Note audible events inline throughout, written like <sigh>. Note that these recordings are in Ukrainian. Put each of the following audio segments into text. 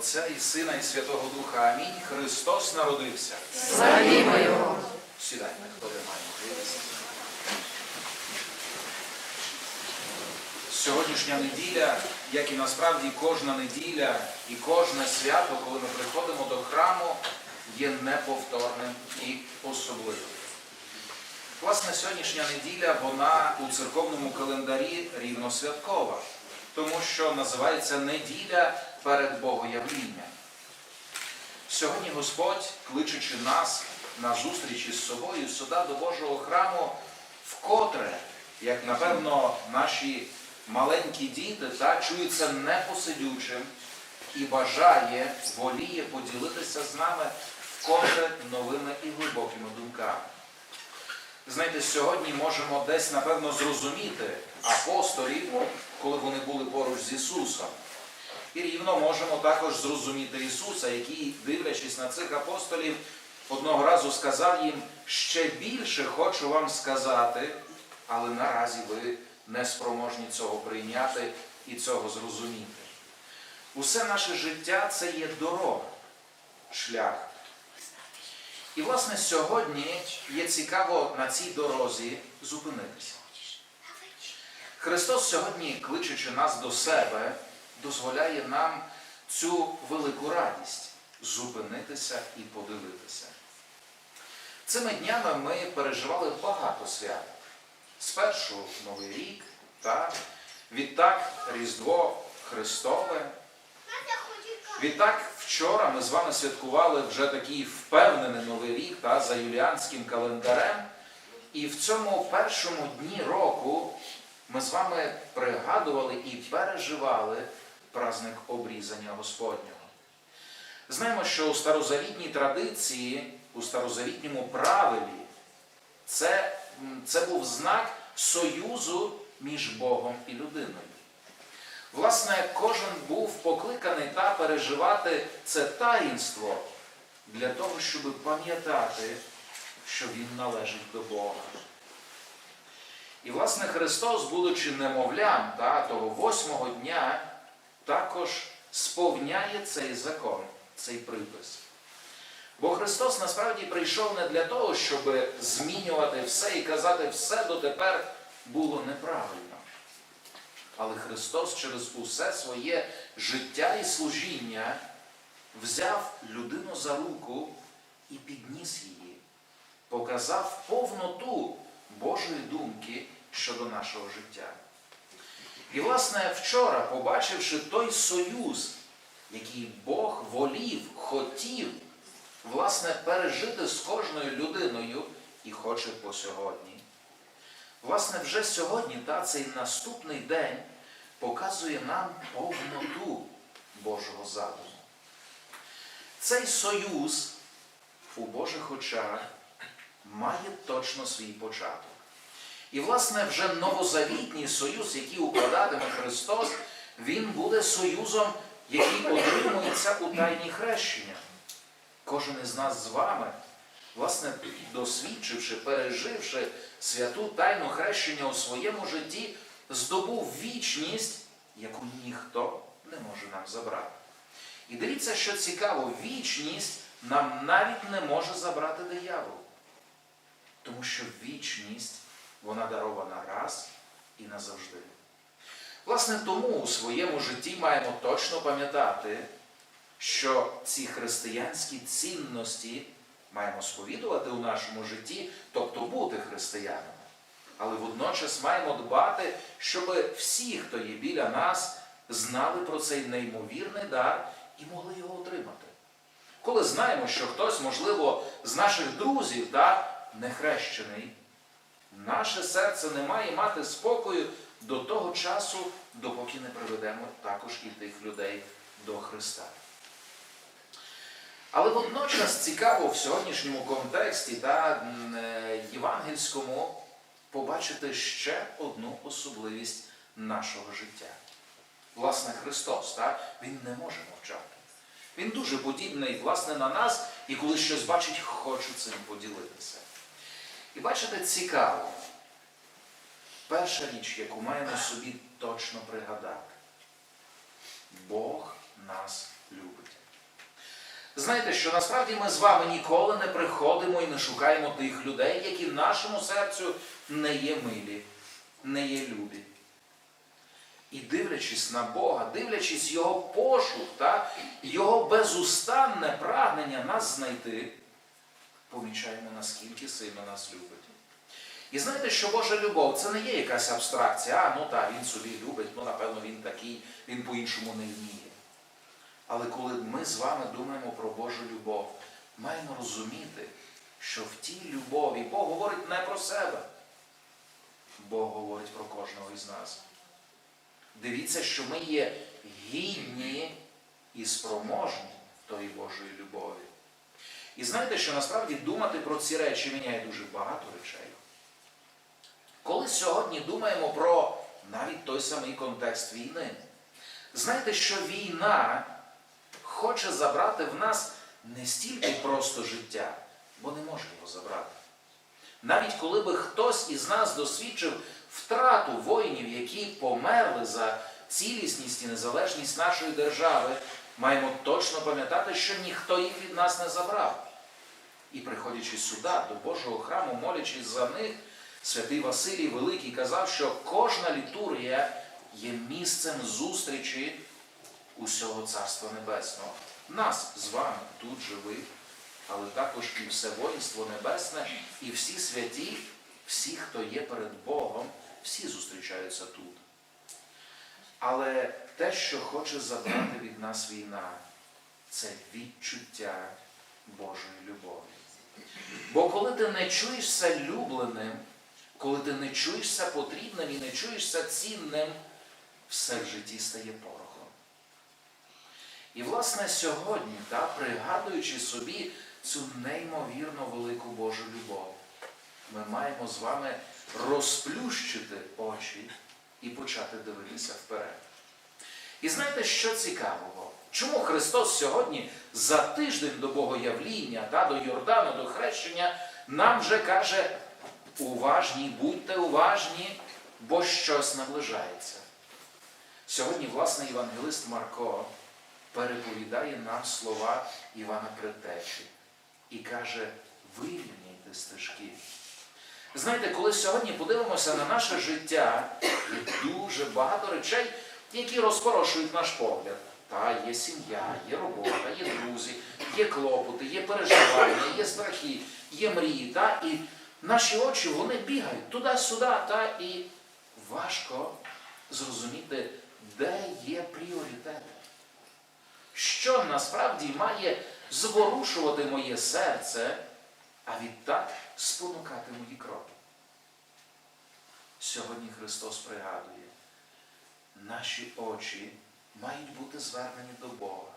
Отця і Сина, і Святого Духа. Амінь. Христос народився. Славімо Його! Сідайте, хто де має можливість. Сьогоднішня неділя, як і насправді кожна неділя і кожне свято, коли ми приходимо до храму, є неповторним і особливим. Власне, сьогоднішня неділя, вона у церковному календарі рівносвяткова, тому що називається неділя перед Богоявлінням. Сьогодні Господь, кличучи нас на зустріч із собою сюди до Божого храму, вкотре, як напевно наші маленькі діти, та, чується непосидючим і бажає, воліє поділитися з нами вкотре новими і глибокими думками. Знаєте, сьогодні можемо десь, напевно, зрозуміти апостолів, коли вони були поруч з Ісусом. І рівно можемо також зрозуміти Ісуса, який, дивлячись на цих апостолів, одного разу сказав їм, ще більше хочу вам сказати, але наразі ви не спроможні цього прийняти і цього зрозуміти. Усе наше життя це є дорога, шлях. І, власне, сьогодні є цікаво на цій дорозі зупинитися. Христос сьогодні, кличучи нас до себе, дозволяє нам цю велику радість зупинитися і подивитися. Цими днями ми переживали багато свят. Спершу Новий рік, та відтак Різдво Христове. Відтак вчора ми з вами святкували вже такий впевнений Новий рік та, за юліанським календарем. І в цьому першому дні року ми з вами пригадували і переживали праздник обрізання Господнього. Знаємо, що у старозавітній традиції, у старозавітньому правилі, це, це був знак союзу між Богом і людиною. Власне, кожен був покликаний та переживати це таїнство для того, щоб пам'ятати, що він належить до Бога. І, власне, Христос, будучи немовлям та, того восьмого дня, також сповняє цей закон, цей припис. Бо Христос насправді прийшов не для того, щоб змінювати все і казати, все дотепер було неправильно. Але Христос через усе своє життя і служіння взяв людину за руку і підніс її, показав повноту Божої думки щодо нашого життя. І, власне, вчора, побачивши той союз, який Бог волів, хотів, власне, пережити з кожною людиною і хоче по сьогодні. Власне, вже сьогодні та, цей наступний день показує нам повноту Божого задуму. Цей союз у Божих очах має точно свій початок. І, власне, вже новозавітній союз, який укладатиме Христос, він буде союзом, який отримується у тайні хрещення. Кожен із нас з вами, власне, досвідчивши, переживши святу тайну хрещення у своєму житті, здобув вічність, яку ніхто не може нам забрати. І дивіться, що цікаво, вічність нам навіть не може забрати диявол. Тому що вічність, вона дарована раз і назавжди. Власне, тому у своєму житті маємо точно пам'ятати, що ці християнські цінності маємо сповідувати у нашому житті, тобто бути християнами. Але водночас маємо дбати, щоб всі, хто є біля нас, знали про цей неймовірний дар і могли його отримати. Коли знаємо, що хтось, можливо, з наших друзів да, не хрещений, наше серце не має мати спокою до того часу, допоки не приведемо також і тих людей до Христа. Але водночас цікаво в сьогоднішньому контексті та е, євангельському побачити ще одну особливість нашого життя. Власне, Христос, так? Він не може мовчати. Він дуже подібний, власне, на нас, і коли щось бачить, хоче цим поділитися. І бачите, цікаво. Перша річ, яку маємо собі точно пригадати. Бог нас любить. Знаєте, що насправді ми з вами ніколи не приходимо і не шукаємо тих людей, які нашому серцю не є милі, не є любі. І дивлячись на Бога, дивлячись Його пошук, та, Його безустанне прагнення нас знайти, помічаємо, наскільки сильно нас любить. І знаєте, що Божа любов це не є якась абстракція, а ну так, він собі любить, ну напевно він такий, він по-іншому не вміє. Але коли ми з вами думаємо про Божу любов, маємо розуміти, що в тій любові Бог говорить не про себе, Бог говорить про кожного із нас. Дивіться, що ми є гідні і спроможні тої Божої любові. І знаєте, що насправді думати про ці речі міняє дуже багато речей. Коли сьогодні думаємо про навіть той самий контекст війни, знаєте, що війна хоче забрати в нас не стільки просто життя, бо не може його забрати. Навіть коли би хтось із нас досвідчив втрату воїнів, які померли за цілісність і незалежність нашої держави, маємо точно пам'ятати, що ніхто їх від нас не забрав. І приходячи сюди, до Божого храму, молячись за них, святий Василій Великий казав, що кожна літургія є місцем зустрічі усього Царства Небесного. Нас з вами тут живих, але також і все воїнство небесне, і всі святі, всі, хто є перед Богом, всі зустрічаються тут. Але те, що хоче забрати від нас війна, це відчуття Божої любові. Бо коли ти не чуєшся любленим, коли ти не чуєшся потрібним і не чуєшся цінним, все в житті стає порохом. І, власне, сьогодні, та, пригадуючи собі цю неймовірно велику Божу любов, ми маємо з вами розплющити очі і почати дивитися вперед. І знаєте, що цікавого? Чому Христос сьогодні за тиждень до Богоявління, та, до Йордану, до хрещення, нам вже каже, уважні, будьте уважні, бо щось наближається. Сьогодні, власне, євангелист Марко переповідає нам слова Івана Предтечі і каже, вирівняйте стежки. Знаєте, коли сьогодні подивимося на наше життя, є дуже багато речей, які розпорошують наш погляд. Та є сім'я, є робота, є друзі, є клопоти, є переживання, є страхи, є мрії. Та? І наші очі вони бігають туди-сюди, та? і важко зрозуміти, де є пріоритети. Що насправді має зворушувати моє серце, а відтак спонукати мої кроки. Сьогодні Христос пригадує, наші очі мають бути звернені до Бога.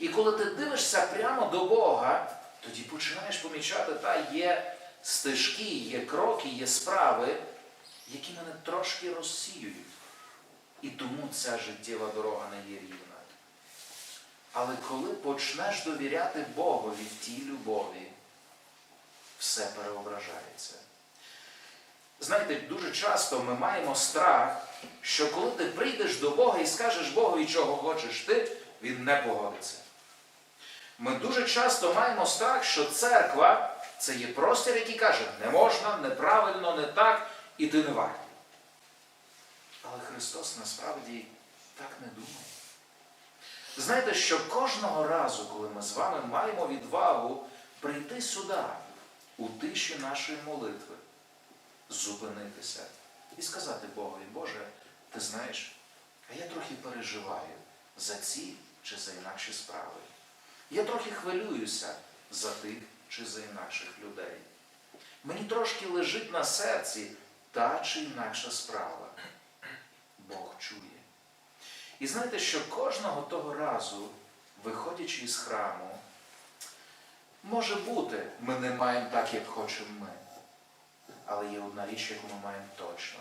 І коли ти дивишся прямо до Бога, тоді починаєш помічати, та є стежки, є кроки, є справи, які мене трошки розсіюють. І тому ця життєва дорога не є рівна. Але коли почнеш довіряти Богові в тій любові, все переображається. Знаєте, дуже часто ми маємо страх, що коли ти прийдеш до Бога і скажеш Богові, чого хочеш ти, Він не погодиться. Ми дуже часто маємо страх, що церква це є простір, який каже, не можна, неправильно, не так, і ти не вартий. Але Христос насправді так не думає. Знаєте, що кожного разу, коли ми з вами маємо відвагу прийти сюди, у тиші нашої молитви, зупинитися і сказати Богові, Боже, ти знаєш, а я трохи переживаю за ці чи за інакші справи. Я трохи хвилююся за тих чи за інакших людей. Мені трошки лежить на серці та чи інакша справа. Бог чує. І знаєте, що кожного того разу, виходячи із храму, може бути, ми не маємо так, як хочемо ми. Але є одна річ, яку ми маємо точно.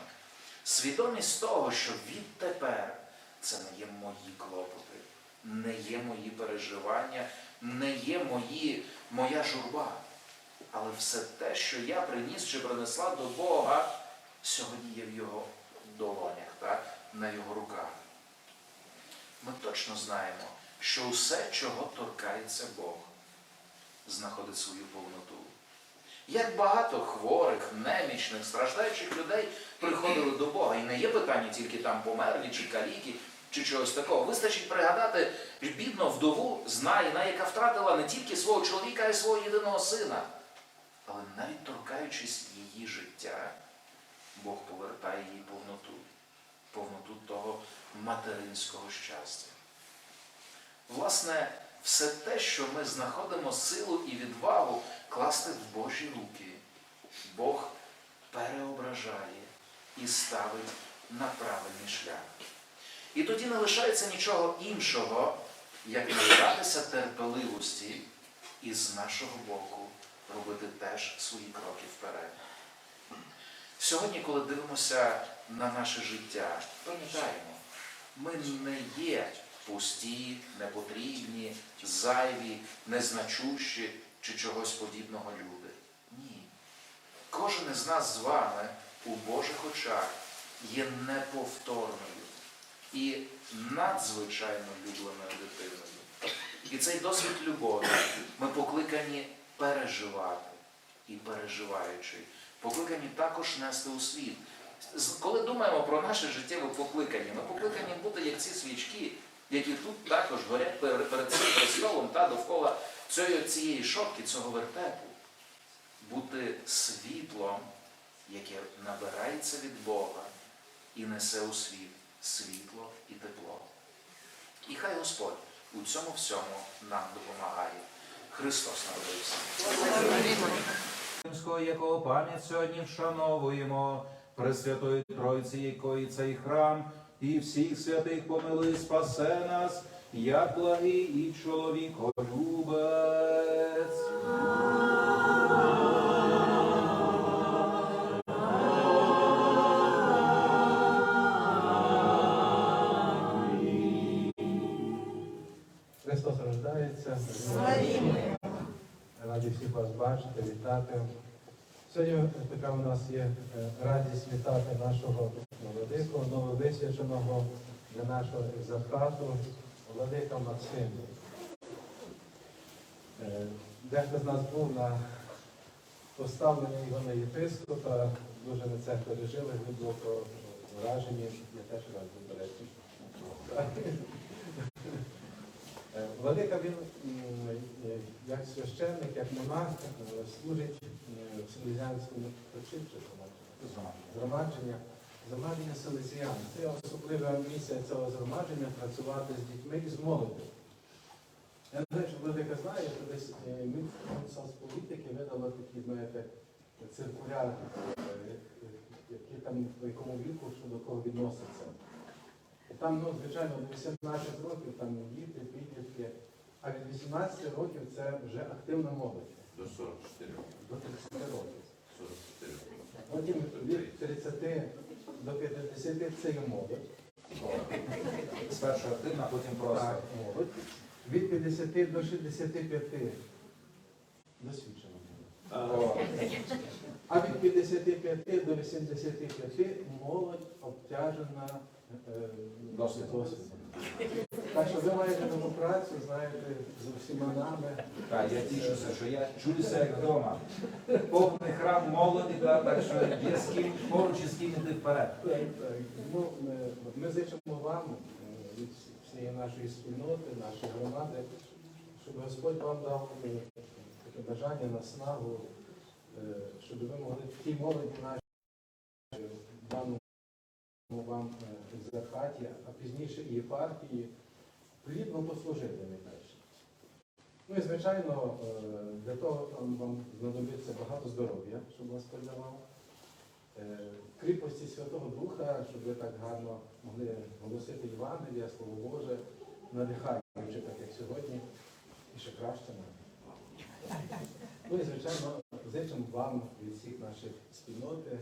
Свідомість того, що відтепер це не є мої клопоти, не є мої переживання, не є мої, моя журба. Але все те, що я приніс чи принесла до Бога, сьогодні є в Його долонях, так? на Його руках. Ми точно знаємо, що усе, чого торкається Бог, знаходить свою повноту. Як багато хворих, немічних, страждаючих людей приходили до Бога. І не є питання тільки там померлі чи каліки, чи чогось такого. Вистачить пригадати бідну вдову знайна, яка втратила не тільки свого чоловіка, а й свого єдиного сина. Але навіть торкаючись її життя, Бог повертає їй повноту, повноту того материнського щастя. Власне, все те, що ми знаходимо силу і відвагу класти в Божі руки, Бог переображає і ставить на правильний шлях. І тоді не лишається нічого іншого, як набиратися терпеливості і з нашого боку робити теж свої кроки вперед. Сьогодні, коли дивимося на наше життя, пам'ятаємо, ми не є пусті, непотрібні, зайві, незначущі чи чогось подібного люди. Ні. Кожен із нас з вами у Божих очах є неповторною і надзвичайно любленою дитиною. І цей досвід любові ми покликані переживати і переживаючи, покликані також нести у світ. Коли думаємо про наше життєве покликання, ми покликані бути як ці свічки, які тут також горять перед цим престолом та довкола цієї шопки, цього вертепу. Бути світлом, яке набирається від Бога і несе у світ світло і тепло. І хай Господь у цьому всьому нам допомагає. Христос народився. Якого пам'ять сьогодні вшановуємо, Пресвятої Тройці, якої цей храм, і всіх святих помили, спасе нас, як благий і чоловіколюбець. Христос рождається. Раді всіх вас бачити, вітати. Сьогодні така у нас є е, радість вітати нашого нововисвяченого для нашого екзархату, владика Максима. Е, Дехто з нас був на поставленні його на єпископа, дуже ми це пережили, глибоко вражені. Я теж раз був, до речі. Е, Владика він як священник, як монах е, служить в селезіанському почивчі згромадження, згромадження. Це особлива місія цього згромадження працювати з дітьми і з молоддю. Я не знаю, що Владика знає, що десь е, Мінсоцполітики видало такі, знаєте, циркуляр, е, які там в якому віку, що до кого відноситься. І Там, ну, звичайно, до 18 років там діти, підлітки, а від 18 років це вже активна молодь. До 44. років. До 30 років. 44. Потім від 30 до 50 це є молодь. Спершу активна, а потім просто. Так, молодь. Від 50 до 65 досвідчена молодь. О, А від 55 до 85 молодь обтяжена е, Досвідом. досвідом. Так що ви маєте нову працю, знаєте, з усіма нами. Так, я тішуся, що я чуюся як вдома. Повний храм молоді, так, так що є з ким поруч і з ким іти вперед. Так. Ми, ми зичимо вам е, від всієї нашої спільноти, нашої громади, щоб Господь вам дав е, таке бажання, наснагу, е, щоб ви могли в тій молоді нашій даному вам е, екзархаті, а пізніше і єпархії, плідно послужити найперше. Ну і звичайно, е, для того там вам знадобиться багато здоров'я, щоб вас передавав. Е, кріпості Святого Духа, щоб ви так гарно могли голосити Євангелія, Слово Боже, надихаючи, так як сьогодні, і ще краще нам. Ну і звичайно, зичимо вам від всіх наших спільноти, е,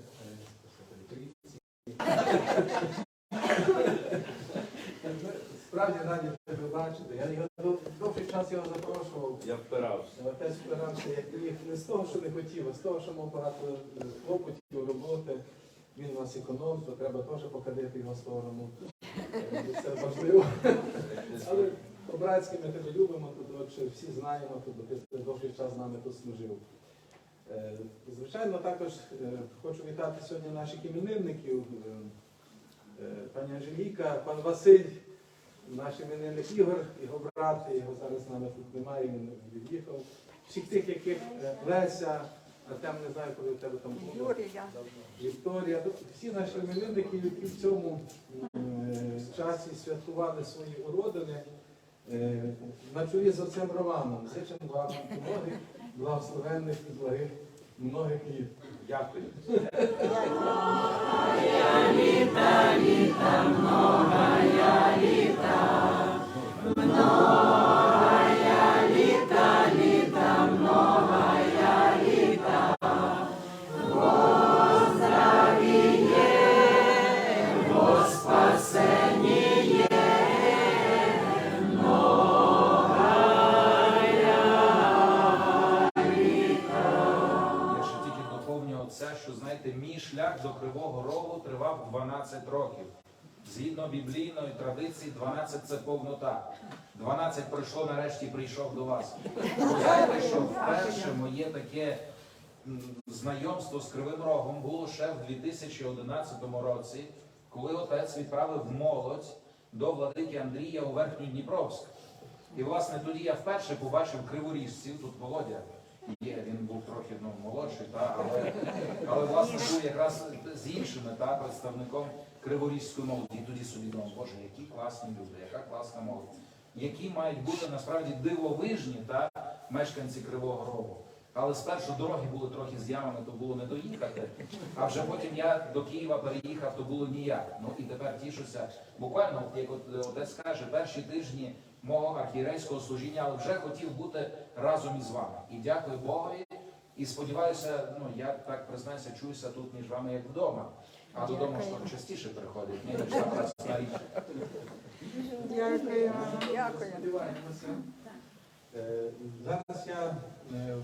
<laughs> Справді раді тебе бачити. Я його дов- довгий час його запрошував. Я впирався. Впирався як ліг не з того, що не хотів, а з того, що мав багато е, клопотів, роботи. Він у нас економ, то треба теж покадити його сторону. Е, Це важливо. Але по-братськи ми тебе любимо, тут отже, всі знаємо, бо ти довший час з нами тут служив. Е, Звичайно, також хочу вітати сьогодні наших іменинників, пані Анжеліка, пан Василь, наш іменинник Ігор, його брат, його зараз з нами тут немає, він від'їхав. Всіх тих, яких е, Леся, Артем не знаю, коли в тебе там було. Вікторія, тобто всі наші іменинники, які в цьому е, часі святкували свої уродини, е, на чолі з отцем Романом, зичим вам многих благословенних і благих многих літ. Дякую. Я Рогу 12 років. Згідно біблійної традиції, 12 це повнота. 12 пройшло, нарешті прийшов до вас. Знаєте, що вперше моє таке знайомство з Кривим Рогом було ще в 2011 році, коли отець відправив молодь до владики Андрія у Верхню Дніпровськ. І власне тоді я вперше побачив криворіжців, тут Володя є, він був трохи ну, молодший, та, але, але власне був якраз з іншими та, представником криворізької молоді. І тоді собі думав, Боже, які класні люди, яка класна молодь, які мають бути насправді дивовижні та, мешканці Кривого Рогу. Але спершу дороги були трохи з ямами, то було не доїхати. А вже потім я до Києва переїхав, то було ніяк. Ну і тепер тішуся. Буквально, як от отець каже, перші тижні мого архієрейського служіння, але вже хотів бути разом із вами. І дякую Богові. І сподіваюся, ну я так признаюся, чуюся тут між вами як вдома. А додому ж так частіше приходить, ні, ніж там раз на рік. Дякую. Дякую. Е, Зараз я е,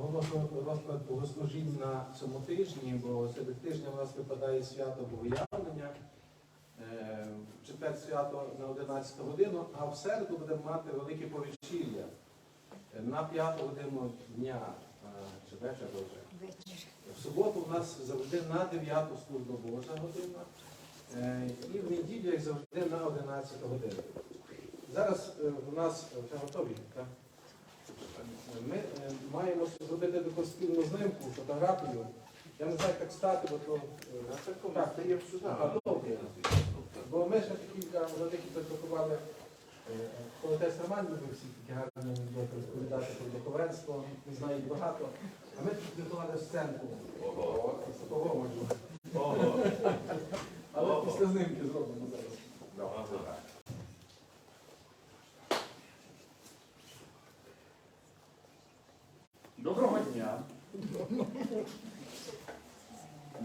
оголошу розклад богослужінь на цьому тижні, бо серед тижня у нас випадає свято Богоявлення, в четвер свято на 11 годину, а в середу будемо мати велике повечір'я е, на 5 годину дня, е, чи вечір вже. В суботу у нас завжди на 9 служба Божа година. Е, І в неділю, як завжди, на 11 годину. Зараз е, у нас е, вже готові. Так? Ми е, маємо зробити таку спільну знимку, фотографію. Я не знаю, як стати, бо то. е, Так, це є сюди. Бо ми ще такі великі підготували. е, Коли отець Роман любив всі такі гарні анекдоти розповідати про духовенство, не знають багато. А ми тут підготували сценку. Ого, того Ого. Але після знимки зробимо зараз. Доброго дня.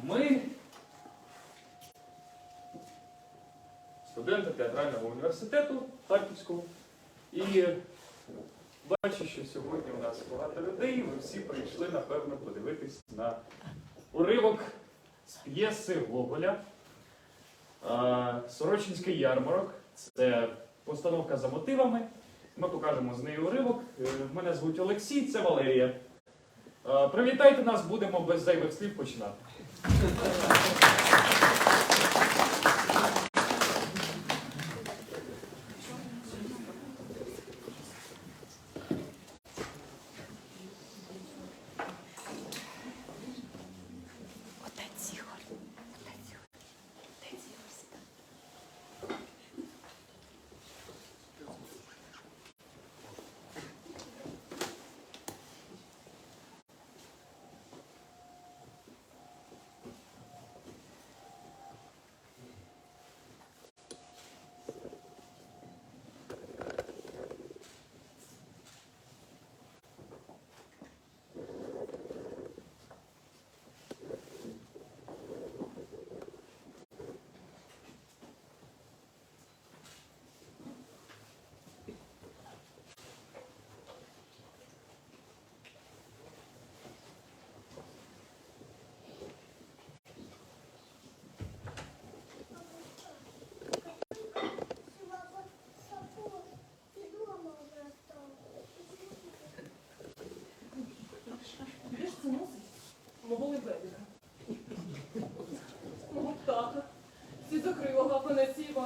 Ми студенти театрального університету Харківського. І бачу, що сьогодні у нас багато людей. Ви всі прийшли, напевно, подивитись на уривок з п'єси Гоголя. Сорочинський ярмарок. Це постановка за мотивами. Ми покажемо з нею уривок. Е, Мене звуть Олексій, це Валерія. Привітайте нас, будемо без зайвих слів починати.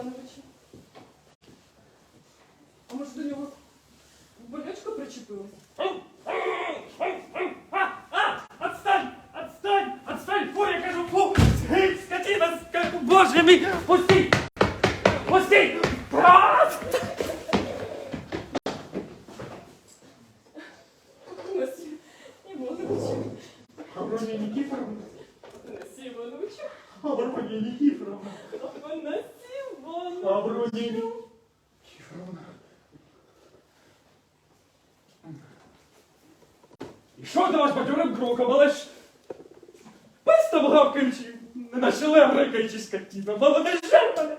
Івановичу. А може до нього болячка причепилася? Отстань! Отстань! Отстань! Фу, я кажу, фу! Скотина! Боже мій! Пусти! Авронія І що до вас бадьорим кроком, але ж пес там гавкаючи, не наче лев рикаючи скотіна, молоде мене!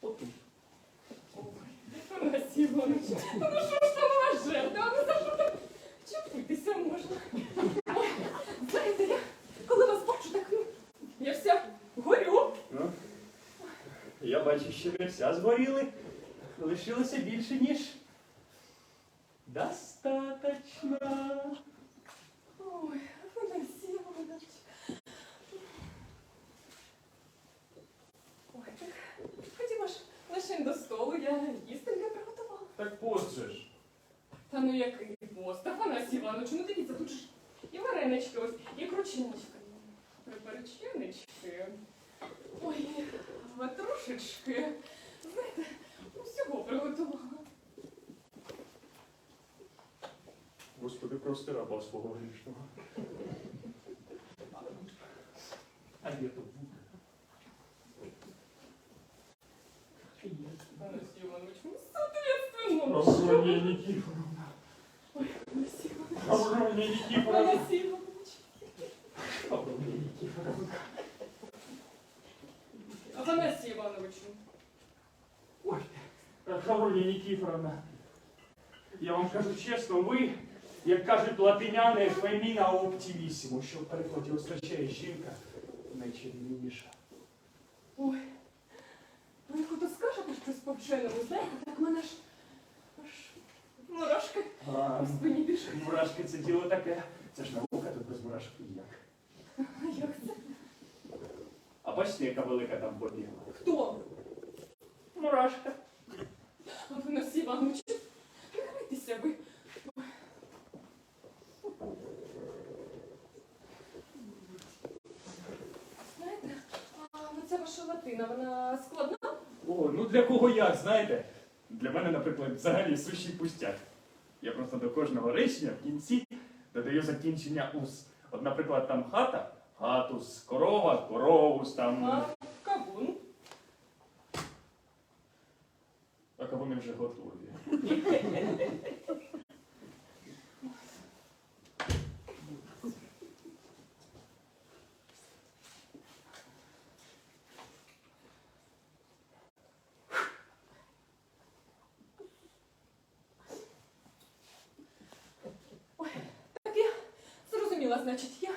Отут. Афанасій Івановичу. Ну що ж там у вас жертва? Ну за що так чепитися можна? Ой, знаєте, я коли вас бачу, так ну, я вся горю. Ну, я вся згоріли. Лишилося більше, ніж. Достаточно. Ой, Афанасій Іванович. Ой, так ходімо ж лише до столу, я їсти не приготувала. Так пост же ж. Та ну який пост, Афанасій Іванович, ну дивіться, тут ж і варенички ось, і кручиночки, припаричиночки, ой, ватрушечки. Знаєте, усього приготувала. Господи, прости раба свого грішного. А є тут. Афанасій Іванович, ну соответственно, Авронія Нікіфоровна. Афанасій Іванович, Авронія Нікіфоровна. Афанасій Іванович, Авронія Нікіфоровна. Афанасій Івановичу. Авронія Нікіфоровна. Я вам кажу чесно, ви, як кажуть латиняни, феміна оптимісімо, що в перекладі означає жінка найчарівніша. Ой, ви коли скажете щось по вченому, знаєте, так мене ж аж мурашки А, по спині біжать. Мурашки це діло таке. Це ж наука, тут без мурашок ніяк. Як це? А бачите, яка велика там побігла? Хто? Мурашка. Афанасій Іванович, не грайтеся ви. Знаєте, а ця ваша латина, вона складна? О, ну для кого як, знаєте? Для мене, наприклад, взагалі сущий пустяк. Я просто до кожного речення в кінці додаю закінчення ус. От, наприклад, там хата, хатус, корова, коровус, там. А вони вже готові. Так я зрозуміла, значить, я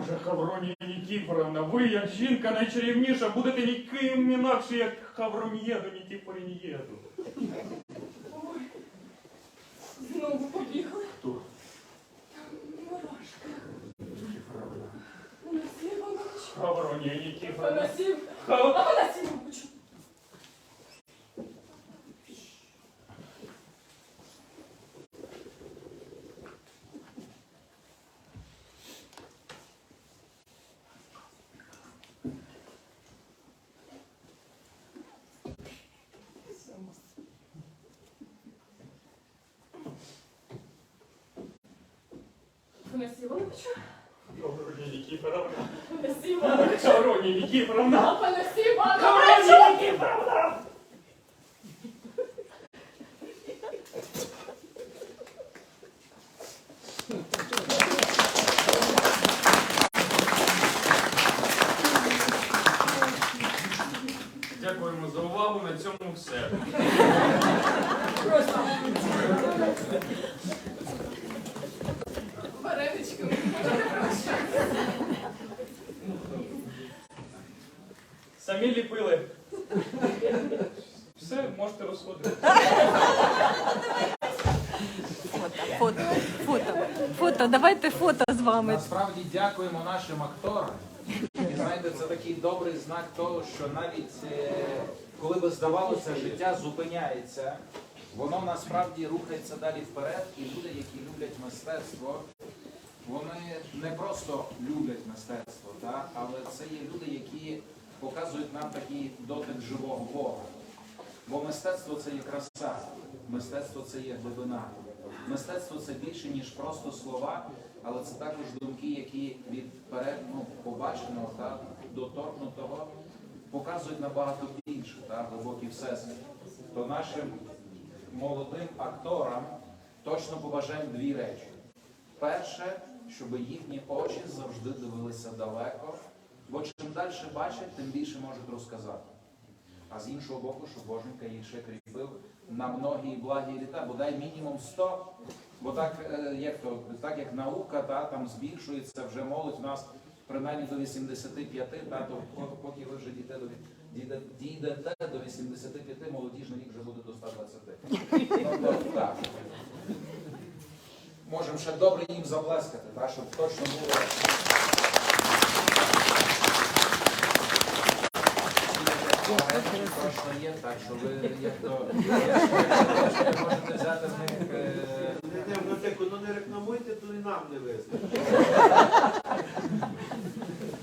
Боже, Хавронія Нікіфоровна, ви, як жінка найчарівніша, будете ніким інакше, як Хавронієду Нікіфорінієду. Ой, знову побігли. Хто? Мурашка. Афанасій Іванович. Хавронія Нікіфоровна. Афанасій Хав... Афанасій Іванович. Афанасій Іванович. Хавронія Нікіфоровна. Афанасій Іванович. Хавронія Нікіфоровна. Афанасій Іванович. Хавронія Нікіфоровна. Дякуємо за увагу. На цьому все. Вареничками. Можете прощатися. Самі ліпили. Все, можете розходити. Фото, фото, фото, фото. Давайте фото з вами. Насправді дякуємо нашим акторам. І знаєте, це такий добрий знак того, що навіть е, коли би здавалося, життя зупиняється, воно насправді рухається далі вперед, і люди, які люблять мистецтво, вони не просто люблять мистецтво, та, але це є люди, які показують нам такий дотик живого Бога. Бо мистецтво це є краса, мистецтво це є глибина. Мистецтво це більше, ніж просто слова, але це також думки, які від перед, ну, побаченого та, доторкнутого показують набагато більше, та, глибокий всесвіт. То нашим молодим акторам точно побажаємо дві речі. Перше, щоб їхні очі завжди дивилися далеко, бо чим далі бачать, тим більше можуть розказати. А з іншого боку, щоб Боженька їх ще кріпив на многі благі літа, бодай мінімум 100. Бо так, е, як то, так як наука, та, там збільшується вже молодь у нас принаймні до 85, та, то поки ви вже дійдете до, дійде- дійдете до 85, молодіжний вік вже буде до 120. Ну, то, так. Можемо ще добре їм заплескати, та, щоб точно було. Точно є, так що ви як то можете взяти з них. Не, не, ну, ну не рекламуйте, то і нам не вистачить.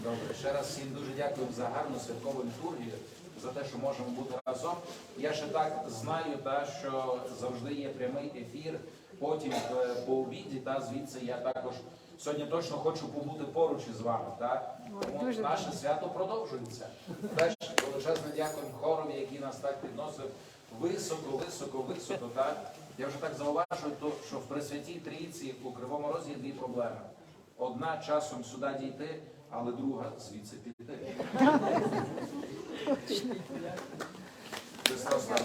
Добре, ще раз всім дуже дякую за гарну святкову літургію, за те, що можемо бути разом. Я ще так знаю, та, що завжди є прямий ефір. Потім е, по обіді, та звідси я також сьогодні точно хочу побути поруч із вами. Та? Тому наше свято продовжується. Теж величезне дякуємо хорові, який нас так підносив високо, високо, високо. так? Я вже так зауважую, то, що в Пресвятій Трійці у Кривому Розі є дві проблеми. Одна часом сюди дійти, але друга звідси піти. Христос нас